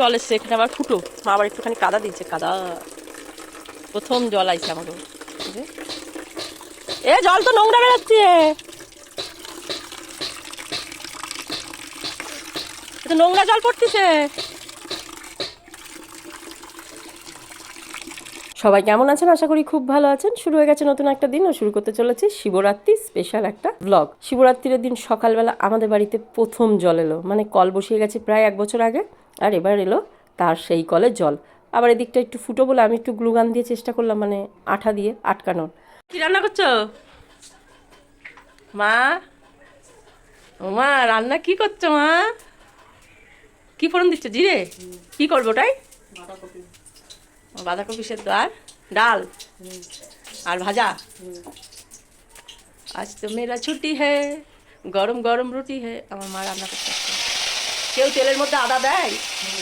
জল এসছে, এখানে আবার ফুটো। মা আবার একটুখানি কাদা দিচ্ছে কাদা। প্রথম জল আইছে যে। এ, জল তো নোংরা বেরোচ্ছে। নোংরা জল পড়তেছে। সবাই কেমন আছেন? আশা করি খুব ভালো আছেন। শুরু হয়ে গেছে নতুন একটা দিন ও শুরু করতে চলেছে শিবরাত্রি স্পেশাল একটা ব্লগ শিবরাত্রির দিন সকালবেলা আমাদের বাড়িতে প্রথম জল এলো। মানে কল বসিয়ে গেছে প্রায় এক বছর আগে আর এবার এলো তার সেই কলে জল। আবার এদিকটা একটু ফুটো বলে আমি একটু গ্লুগান দিয়ে চেষ্টা করলাম মানে আঠা দিয়ে আটকানোর। কি রান্না করছ? মা? ও মা রান্না কি করছ মা? কি ফোড়ন দিচ্ছ? জিরে? কি করব ওটাই? বাঁধাকপি সেদ্ধ আর ডাল আর ভাজা। আজ তো মেয়েরা ছুটি হে, গরম গরম রুটি হে, আমার মা রান্না করতে কেউ তেলের মধ্যে আদা দেয়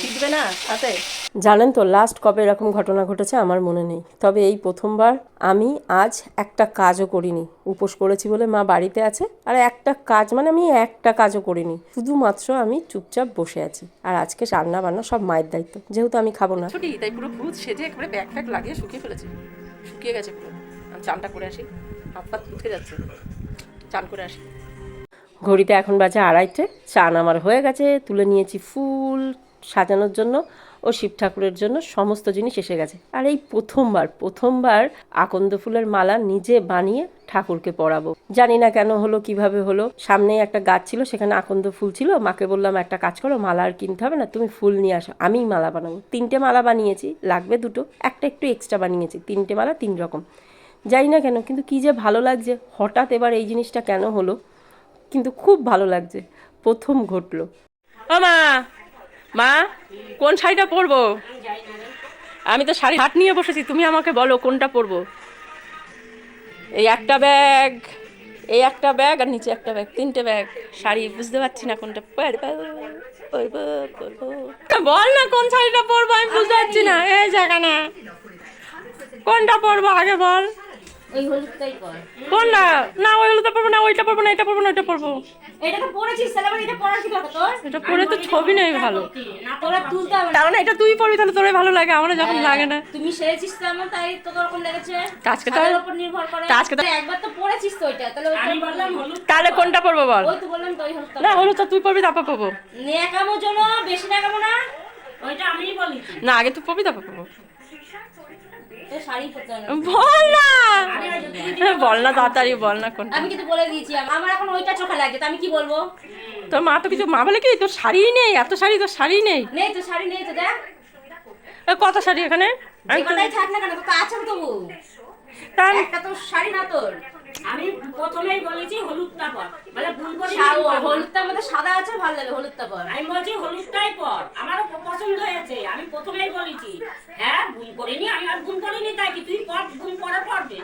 শিখবে না সাথে? জানেন তো লাস্ট কবে এরকম ঘটনা ঘটেছে আমার মনে নেই। তবে এই প্রথমবার আমি আজ একটা কাজও করিনি। উপোস করেছি বলে মা বাড়িতে আছে আর একটা কাজ মানে আমি একটা কাজও করিনি। শুধুমাত্র আমি চুপচাপ বসে আছি। আর আজকে রান্না বান্না সব মায়ের দায়িত্ব। যেহেতু আমি খাব না। ছুটি তাই পুরো ভূত সেজে একবারে ব্যাগ ফ্যাগ লাগিয়ে শুকিয়ে ফেলেছে। শুকিয়ে গেছে পুরো। আমি চানটা করে আসি। হাত পাত উঠে যাচ্ছে। চান করে আসি। ঘড়িতে এখন বাজে আড়াইটে। চান আমার হয়ে গেছে। তুলে নিয়েছি ফুল সাজানোর জন্য। ও শিব ঠাকুরের জন্য সমস্ত জিনিস এসে গেছে। আর এই প্রথমবার প্রথমবার আকন্দ ফুলের মালা নিজে বানিয়ে ঠাকুরকে পরাবো। জানি না কেন হলো, কীভাবে হলো। সামনেই একটা গাছ ছিল, সেখানে আকন্দ ফুল ছিল। মাকে বললাম, একটা কাজ করো, মালা আর কিনতে হবে না, তুমি ফুল নিয়ে আসো। আমিই মালা বানাবো। তিনটে মালা বানিয়েছি, লাগবে দুটো। একটা একটু এক্সট্রা বানিয়েছি, তিনটে মালা, তিন রকম। জানি না কেন, কিন্তু কি যে ভালো লাগছে। হঠাৎ এবার এই জিনিসটা কেন হলো? কিন্তু খুব ভালো লাগছে। প্রথম ঘটলো। ও মা, কোন শাড়িটা পরবো? আমি তো শাড়ি হাট নিয়ে বসেছি, তুমি আমাকে বলো কোনটা পরবো? এই একটা ব্যাগ, এই একটা ব্যাগ, আর নিচে একটা ব্যাগ, তিনটে ব্যাগ। শাড়ি বুঝতে পারছি না কোনটা পরবো পরবো বল না কোন শাড়িটা পরবো, আমি বুঝতে পারছি না। এই জায়গা না। কোনটা পরবো আগে বল। ওই হলুদটাই কর। কোনটা? না পরবো না ওইটা পরবো না এটা পরবো না ওইটা পরবো। এটা তো পড়েছিস তাহলে এটা পড়ার কি দরকার তোর? এটা পরে তো ছবি নেই ভালো। না তোরা তুলতে হবে না। মানে এটা তুই পড়বি তাহলে তোরই ভালো লাগে আমার যখন লাগে না। তুমি সেরেছিস তেমন তাই তো তোরকম লেগেছে। আজকে তো- উপর নির্ভর করে। আজকে তো- একবার তো পড়েছিস তো ওইটা তাহলে ওইটা বললাম তাহলে কোনটা পরবো বল? ওই তো বললাম তো ওই হলুদটা না হলো তুই পড়বি তারপর পাবো নেকামো জন্য বেশি নেকামো না। ওইটা আমিই বলি। না আগে তুই পড়বি তারপর পাবো তো শাড়ি পরতে হয় না বল না। হ্যাঁ, বল না তাড়াতাড়ি বল না কোনটা। আমি কিন্তু বলে দিয়েছি আমার এখন ওইটা চোখে লাগে তো আমি কি বলব? তোর মা তো কিছু মা বলে কি তোর শাড়ি নেই এত শাড়ি তোর শাড়ি নেই। নেই তো শাড়ি নেই তো দেখ। কত শাড়ি এখানে? থাক না কেন তো আছে তবু। তার একটা তো শাড়ি না তোর। আমি প্রথমেই বলেছি হলুদটা পর। মানে ভুল করে হলুদটার মধ্যে সাদা আছে ভালো লাগে হলুদটা পর। আমি বলছি হলুদটাই পর। আমারও পছন্দ হয়েছে। আমি প্রথমেই বলেছি হ্যাঁ ভুল করিনি আমি আর ভুল করিনি তাই কি? তুই পর ভুল পরে পড়বে।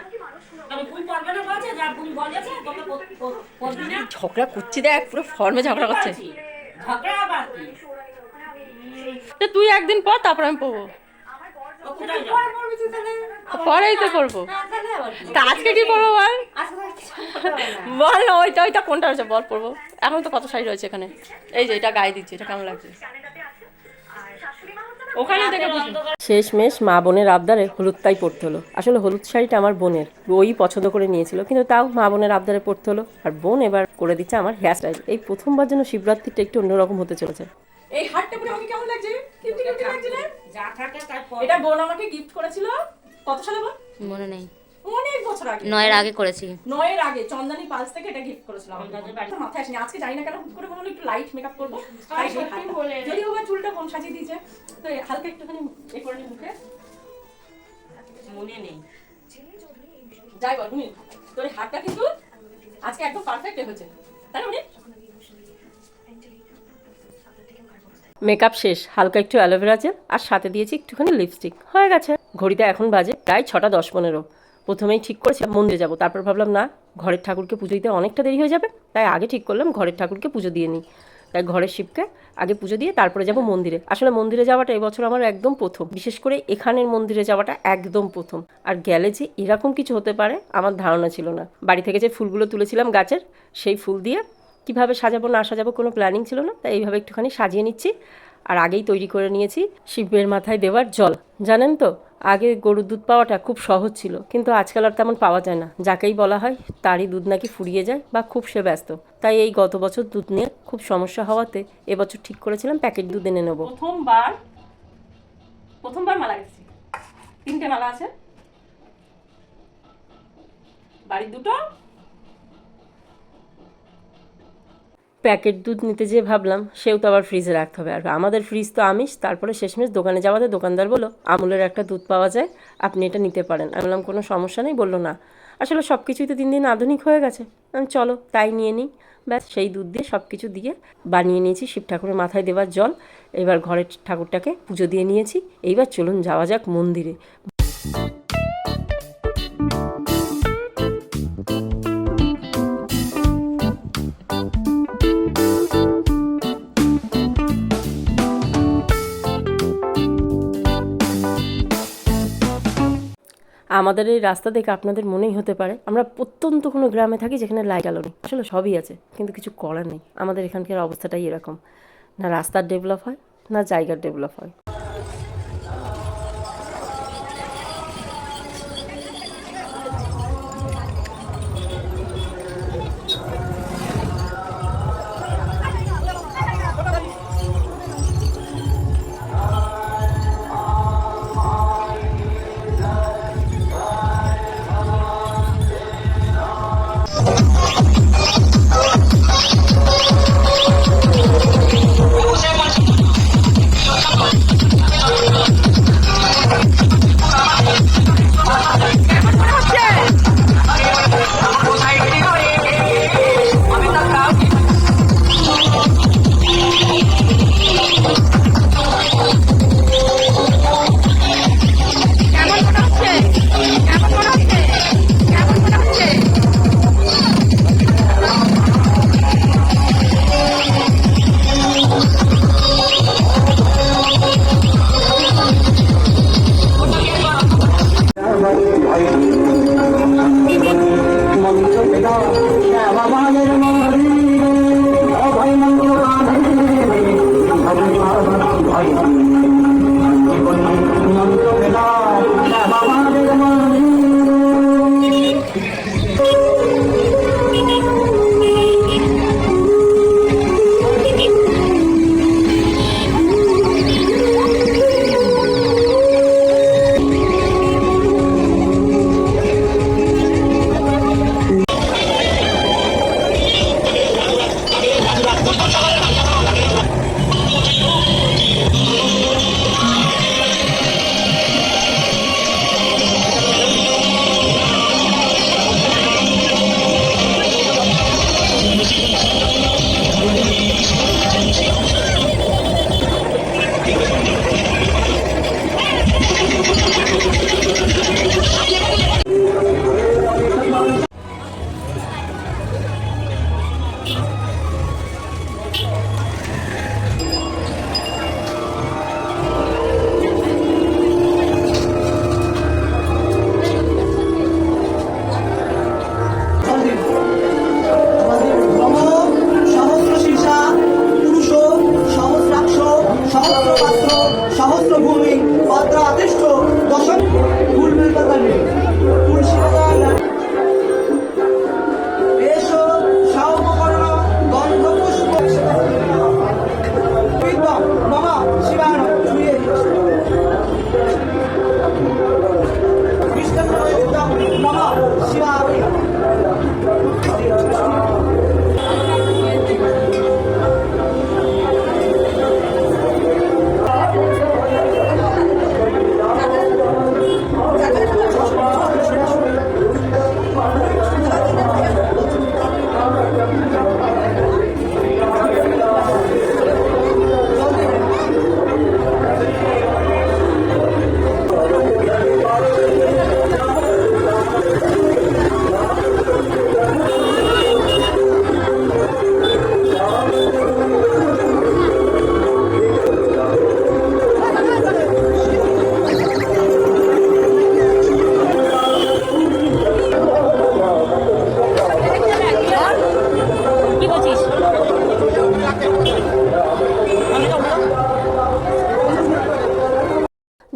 তবে ভুল পড়বে না বলছে যা ভুল বলেছে তোকে প- প- না। ঝগড়া করছি দেখ পুরো ফর্মে ঝগড়া করছে। ঝগড়া আবার তুই একদিন পর তারপর আমি পড়ব? পরেই তো করব? তা আজকে কি করব বল। বল না ওইটা ওইটা কোনটা রয়েছে বল পরবো এখন তো কত শাড়ি রয়েছে এখানে? এই যে এটা গায়ে দিচ্ছে এটা কেমন লাগছে? ওখানে থেকে শেষ মেশ মা বোনের আবদারে হলুদটাই পড়তে হলো। আসলে হলুদ শাড়িটা আমার বোনের ওই পছন্দ করে নিয়েছিল কিন্তু তাও মা বোনের আবদারে পড়তে হলো। আর বোন এবার করে দিচ্ছে আমার হেয়ার স্টাইল এই প্রথমবার যেন শিবরাত্রিটা একটু অন্যরকম হতে চলেছে। এই হারটা পরে আমাকে কেমন লাগছে কিউটি কিউটি লাগছে না থাকে তাই পর এটা বোন আমাকে গিফট করেছিল। কত সালে বোন? মনে নেই। অনেক বছর আগে। নয়ের আগে করেছি। নয়ের আগে চন্দনী পালস থেকে এটা গিফট করেছিলাম আমাদের বাড়িতে মাথায় আসেনি। আজকে জানি না কেন হুট করে মনে একটু লাইট মেকআপ করব। তাই। যদিও বা চুলটা বোন সাজিয়ে দিয়েছে। তো হালকা একটুখানি এ করে মুখে। মনে নেই। যাই বল তুমি তোর হাতটা কিন্তু আজকে একদম পারফেক্ট হয়েছে। তাই না মেকআপ শেষ, হালকা একটু অ্যালোভেরা জেল, আর সাথে দিয়েছি একটুখানি লিপস্টিক। হয়ে গেছে। ঘড়িতে এখন বাজে প্রায় ছটা দশ পনেরো। প্রথমেই ঠিক করেছিলাম মন্দিরে যাব, তারপর ভাবলাম, না, ঘরের ঠাকুরকে পুজো দিতে অনেকটা দেরি হয়ে যাবে। তাই আগে ঠিক করলাম ঘরের ঠাকুরকে পুজো দিয়ে নিই। তাই ঘরের শিবকে আগে পুজো দিয়ে তারপরে যাব মন্দিরে। আসলে মন্দিরে যাওয়াটা এবছর আমার একদম প্রথম। বিশেষ করে এখানের মন্দিরে যাওয়াটা একদম প্রথম। আর গেলে যে এরকম কিছু হতে পারে, আমার ধারণা ছিল না। বাড়ি থেকে যে ফুলগুলো তুলেছিলাম গাছের, সেই ফুল দিয়ে কীভাবে সাজাবো, না সাজাবো কোনো প্ল্যানিং ছিল না, তাই এইভাবে একটুখানি সাজিয়ে নিচ্ছি। আর আগেই তৈরি করে নিয়েছি শিবের মাথায় দেওয়ার জল। জানেন তো, আগে গরুর দুধ পাওয়াটা খুব সহজ ছিল, কিন্তু আজকাল আর তেমন পাওয়া যায় না। যাকেই বলা হয়, তারই দুধ নাকি ফুরিয়ে যায় বা খুব সে ব্যস্ত। তাই এই গত বছর দুধ নিয়ে খুব সমস্যা হওয়াতে এবছর ঠিক করেছিলাম প্যাকেট দুধ এনে নেব। প্রথমবার প্রথমবার মালা গেছি। তিনটে মালা আছে। বাড়ির দুটো প্যাকেট দুধ নিতে যেয়ে ভাবলাম, সেও তো আবার ফ্রিজে রাখতে হবে। আর আমাদের ফ্রিজ তো আমিষ, তারপরে শেষমেশ দোকানে যাওয়াতে দোকানদার বলল, আমুলের একটা দুধ পাওয়া যায়, আপনি এটা নিতে পারেন। আমি বললাম, কোনো সমস্যা নেই? বলল, না। আসলে সব কিছুই তো দিন দিন আধুনিক হয়ে গেছে। আমি চলো, তাই নিয়ে নিই। ব্যাস, সেই দুধ দিয়ে সব কিছু দিয়ে বানিয়ে নিয়েছি, শিব ঠাকুরের মাথায় দেওয়ার জল। এবার ঘরের ঠাকুরটাকে পুজো দিয়ে নিয়েছি। এইবার চলুন যাওয়া যাক মন্দিরে। আমাদের এই রাস্তা দেখে আপনাদের মনেই হতে পারে, আমরা প্রত্যন্ত কোনো গ্রামে থাকি যেখানে লাইট আলো নেই। আসলে সবই আছে, কিন্তু কিছু করার নেই। আমাদের এখানকার অবস্থাটাই এরকম। না রাস্তার ডেভেলপ হয়, না জায়গার ডেভেলপ হয়।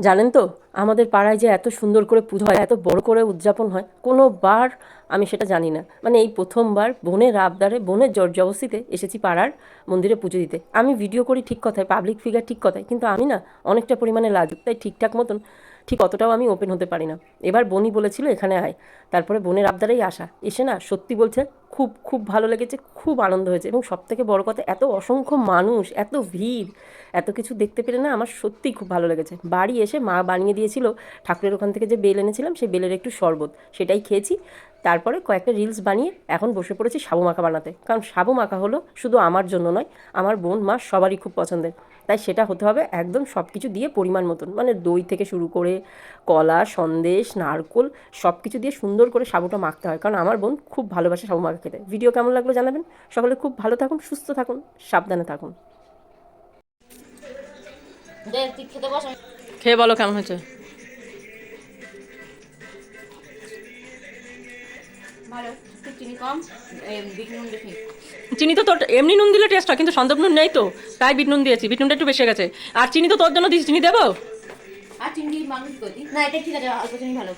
জানেন তো, আমাদের পাড়ায় যে এত সুন্দর করে পুজো হয়, এত বড় করে উদযাপন হয় কোনো বার আমি সেটা জানি না। মানে এই প্রথমবার বোনের আবদারে, বোনের জর্জবস্তিতে এসেছি পাড়ার মন্দিরে পুজো দিতে। আমি ভিডিও করি ঠিক কথায় পাবলিক ফিগার ঠিক কথায়, কিন্তু আমি না অনেকটা পরিমাণে লাজুক, তাই ঠিকঠাক মতন ঠিক অতটাও আমি ওপেন হতে পারি না। এবার বোনই বলেছিল, এখানে আয়। তারপরে বোনের আবদারেই আসা। এসে না সত্যি বলছে, খুব খুব ভালো লেগেছে, খুব আনন্দ হয়েছে। এবং সবথেকে বড় কথা, এত অসংখ্য মানুষ, এত ভিড় এত কিছু দেখতে পেলে না আমার সত্যিই খুব ভালো লেগেছে। বাড়ি এসে মা বানিয়ে দিয়েছিল, ঠাকুরের ওখান থেকে যে বেল এনেছিলাম সেই বেলের একটু শরবত, সেটাই খেয়েছি। তারপরে কয়েকটা রিলস বানিয়ে এখন বসে পড়েছি সাবু মাখা বানাতে। কারণ সাবু মাখা হলো শুধু আমার জন্য নয়, আমার বোন, মা সবারই খুব পছন্দের। তাই সেটা হতে হবে একদম সব কিছু দিয়ে পরিমাণ মতন। মানে দই থেকে শুরু করে কলা, সন্দেশ, নারকোল সব কিছু দিয়ে সুন্দর করে সাবুটা মাখতে হয়। কারণ আমার বোন খুব ভালোবাসে সাবু মাখা খেতে। ভিডিও কেমন লাগল জানাবেন। সকলে খুব ভালো থাকুন, সুস্থ থাকুন, সাবধানে থাকুন দে তুই খেতে বস আমি- খেয়ে বলো কেমন হয়েছে? চিনি তো তোর এমনি নুন দিলে টেস্ট হয় কিন্তু সন্দব নুন নেই তো। তাই বিট নুন দিয়েছি বিট নুনটা একটু বেশি গেছে। আর চিনি তো তোর জন্য দিস চিনি দেবো? আর চিনি না এটা ঠিক আছে অল্প চিনি ভালো।